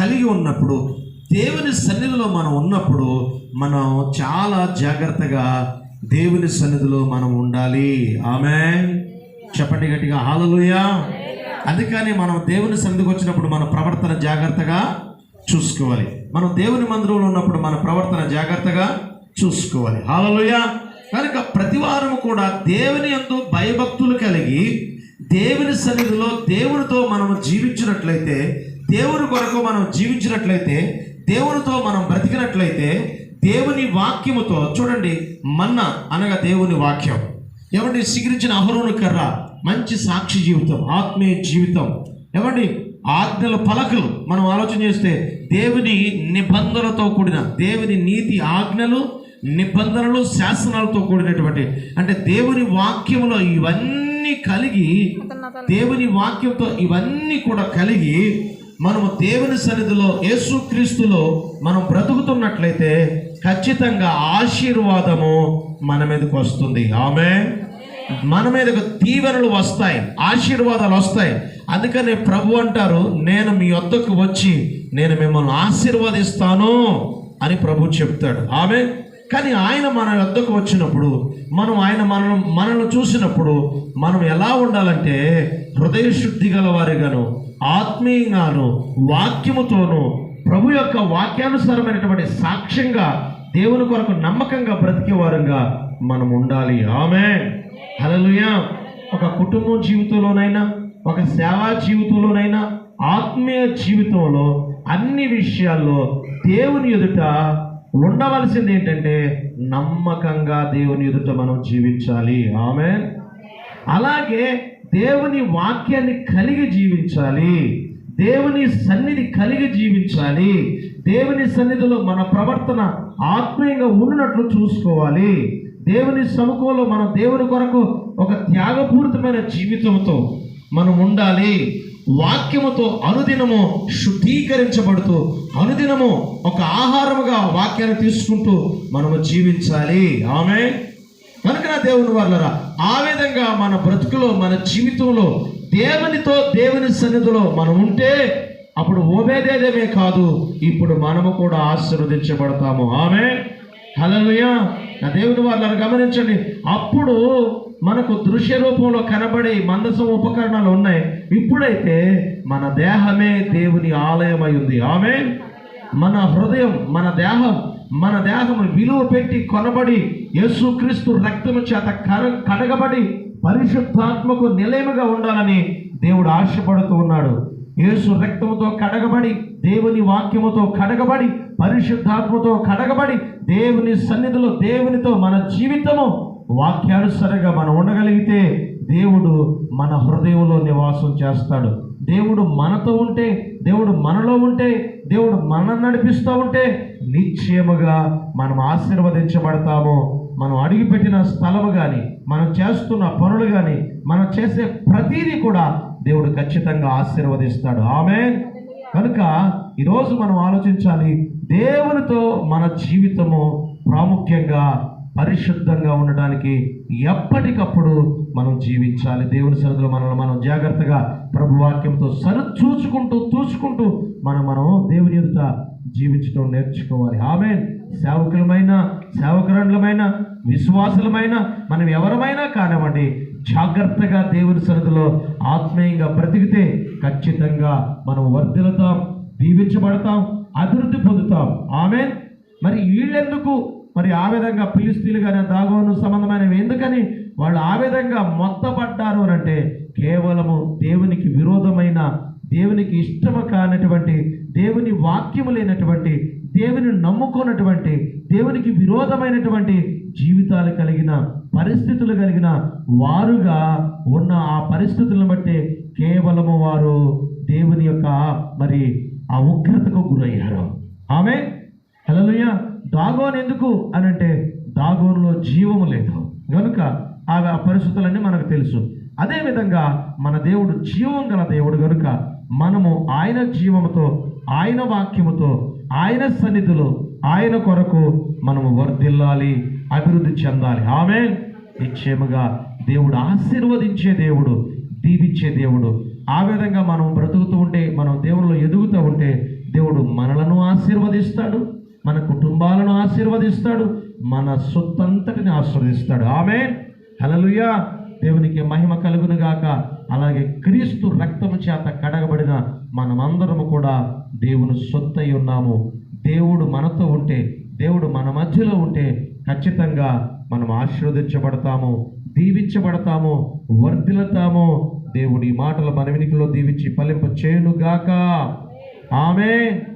కలిగి ఉన్నప్పుడు దేవుని సన్నిధిలో మనం ఉన్నప్పుడు మనం చాలా జాగ్రత్తగా దేవుని సన్నిధిలో మనం ఉండాలి. ఆమె చెప్పండి గట్టిగా హాలలుయా అందుకని మనం దేవుని సన్నిధికి వచ్చినప్పుడు మన ప్రవర్తన జాగ్రత్తగా చూసుకోవాలి. మనం దేవుని మందిరంలో ఉన్నప్పుడు మన ప్రవర్తన జాగ్రత్తగా చూసుకోవాలి. హాలలుయా కనుక ప్రతి వారం కూడా దేవుని ఎందు భయభక్తులు కలిగి దేవుని సన్నిధిలో దేవునితో మనం జీవించినట్లయితే దేవుని కొరకు మనం జీవించినట్లయితే దేవునితో మనం బ్రతికినట్లయితే దేవుని వాక్యముతో చూడండి మన్న అనగా దేవుని వాక్యం. ఏమండి సిగిరించిన అహరోను కర్ర? మంచి సాక్షి జీవితం ఆత్మీయ జీవితం. ఏమండి ఆజ్ఞల పలకలు మనం ఆలోచన చేస్తే దేవుని నిబంధనలతో కూడిన దేవుని నీతి ఆజ్ఞలు నిబంధనలు శాసనాలతో కూడినటువంటి అంటే దేవుని వాక్యములో ఇవన్నీ కలిగి దేవుని వాక్యంతో ఇవన్నీ కూడా కలిగి మనము దేవుని సన్నిధిలో యేసుక్రీస్తులో మనం బ్రతుకుతున్నట్లయితే ఖచ్చితంగా ఆశీర్వాదము మన మీదకి వస్తుంది. ఆమె మన మీదకు దీవెనలు వస్తాయి ఆశీర్వాదాలు వస్తాయి. అందుకనే ప్రభు అంటారు నేను మీ వద్దకు వచ్చి నేను మిమ్మల్ని ఆశీర్వదిస్తాను అని ప్రభు చెప్తాడు. ఆమె కానీ ఆయన మన వద్దకు వచ్చినప్పుడు మనం ఆయన మనల్ని మనల్ని చూసినప్పుడు మనం ఎలా ఉండాలంటే హృదయ శుద్ధి గల వారిగాను ఆత్మీయంగాను వాక్యముతోనూ ప్రభు యొక్క వాక్యానుసారమైనటువంటి సాక్ష్యంగా దేవుని కొరకు నమ్మకంగా బ్రతికేవారుగా మనం ఉండాలి ఆమె హలలుయా ఒక కుటుంబం జీవితంలోనైనా ఒక సేవా జీవితంలోనైనా ఆత్మీయ జీవితంలో అన్ని విషయాల్లో దేవుని ఎదుట ఉండవలసింది ఏంటంటే నమ్మకంగా దేవుని ఎదుట మనం జీవించాలి. ఆమె అలాగే దేవుని వాక్యాన్ని కలిగి జీవించాలి. దేవుని సన్నిధి కలిగి జీవించాలి. దేవుని సన్నిధిలో మన ప్రవర్తన ఆత్మీయంగా ఉన్నట్లు చూసుకోవాలి. దేవుని సముఖంలో మన దేవుని కొరకు ఒక త్యాగపూరితమైన జీవితంతో మనం ఉండాలి. వాక్యముతో అనుదినము శుద్ధీకరించబడుతూ అనుదినము ఒక ఆహారముగా వాక్యాన్ని తీసుకుంటూ మనము జీవించాలి. ఆమె కనుక నా దేవుని వాళ్ళరా ఆ విధంగా మన బ్రతుకులో మన జీవితంలో దేవునితో దేవుని సన్నిధిలో మనం ఉంటే అప్పుడు ఓబేదేదేమే కాదు ఇప్పుడు మనము కూడా ఆశీర్వదించబడతాము. ఆమె హలలుయా నా దేవుని వాళ్ళని గమనించండి. అప్పుడు మనకు దృశ్య రూపంలో కనబడే మందసం ఉపకరణాలు ఉన్నాయి. ఇప్పుడైతే మన దేహమే దేవుని ఆలయమై ఉంది. ఆమె మన హృదయం మన దేహం మన దేహము విలువ పెట్టి కొనబడి యేసుక్రీస్తు రక్తము చేత కర కడగబడి పరిశుద్ధాత్మకు నిలయముగా ఉండాలని దేవుడు ఆశపడుతూ ఉన్నాడు. యేసు రక్తముతో కడగబడి దేవుని వాక్యముతో కడగబడి పరిశుద్ధాత్మతో కడగబడి దేవుని సన్నిధిలో దేవునితో మన జీవితము వాక్యానుసరిగా మనం ఉండగలిగితే దేవుడు మన హృదయంలో నివాసం చేస్తాడు. దేవుడు మనతో ఉంటే దేవుడు మనలో ఉంటే దేవుడు మనల్ని నడిపిస్తూ ఉంటే నిశ్చయముగా మనం ఆశీర్వదించబడతాము. మనం అడిగిపెట్టిన స్థలము కానీ మనం చేస్తున్న పనులు కానీ మనం చేసే ప్రతిదీ కూడా దేవుడు ఖచ్చితంగా ఆశీర్వదిస్తాడు. ఆమె కనుక ఈరోజు మనం ఆలోచించాలి దేవునితో మన జీవితము ప్రాముఖ్యంగా పరిశుద్ధంగా ఉండడానికి ఎప్పటికప్పుడు మనం జీవించాలి. దేవుని సన్నిధిలో మనల్ని మనం జాగ్రత్తగా ప్రభు వాక్యంతో సరి చూసుకుంటూ చూసుకుంటూ మనం మనం దేవుని ఎదుట జీవించడం నేర్చుకోవాలి. ఆమె సేవకులమైన సేవకురండ్లమైన విశ్వాసులమైన మనం ఎవరమైనా కానివ్వండి జాగ్రత్తగా దేవుని సన్నిధిలో ఆత్మీయంగా బ్రతికితే ఖచ్చితంగా మనం వర్ధిల్లుతాం దీవించబడతాం అభివృద్ధి పొందుతాం. ఆమె మరి వీళ్ళెందుకు మరి ఆ విధంగా పిలిస్తీలు కానీ దాగోను సంబంధమైనవి ఎందుకని? వాళ్ళు ఆ విధంగా మొత్తపడ్డారు అని అంటే కేవలము దేవునికి విరోధమైన దేవునికి ఇష్టము కానటువంటి దేవుని వాక్యము లేనటువంటి దేవుని నమ్ముకున్నటువంటి దేవునికి విరోధమైనటువంటి జీవితాలు కలిగిన పరిస్థితులు కలిగిన వారుగా ఉన్న ఆ పరిస్థితులను బట్టి కేవలము వారు దేవుని యొక్క మరి ఆ ఉగ్రతకు గురయ్యారు. ఆమె హలోయ దాగోన్ ఎందుకు అని అంటే దాగోన్లో జీవము లేదు. కనుక ఆ ఆ పరిస్థితులన్నీ మనకు తెలుసు. అదేవిధంగా మన దేవుడు జీవం గల దేవుడు కనుక మనము ఆయన జీవముతో ఆయన వాక్యముతో ఆయన సన్నిధిలో ఆయన కొరకు మనము వర్ధిల్లాలి అభివృద్ధి చెందాలి. ఆమె నిశ్చయముగా దేవుడు ఆశీర్వదించే దేవుడు దీవించే దేవుడు. ఆ విధంగా మనం బ్రతుకుతూ ఉంటే మనం దేవుళ్ళు ఎదుగుతూ ఉంటే దేవుడు మనలను ఆశీర్వదిస్తాడు. మన కుటుంబాలను ఆశీర్వదిస్తాడు మన సొత్తంతటిని ఆశీర్వదిస్తాడు. ఆమె హలలుయా దేవునికి మహిమ కలుగును గాక అలాగే క్రీస్తు రక్తము చేత కడగబడిన మనమందరము కూడా దేవుని సొత్తై ఉన్నాము. దేవుడు మనతో ఉంటే దేవుడు మన మధ్యలో ఉంటే ఖచ్చితంగా మనం ఆశీర్వదించబడతాము దీవించబడతాము వర్ధిల్లుతాము. దేవుడి మాటల మన దీవించి ఫలింపు చేయునుగాక ఆమె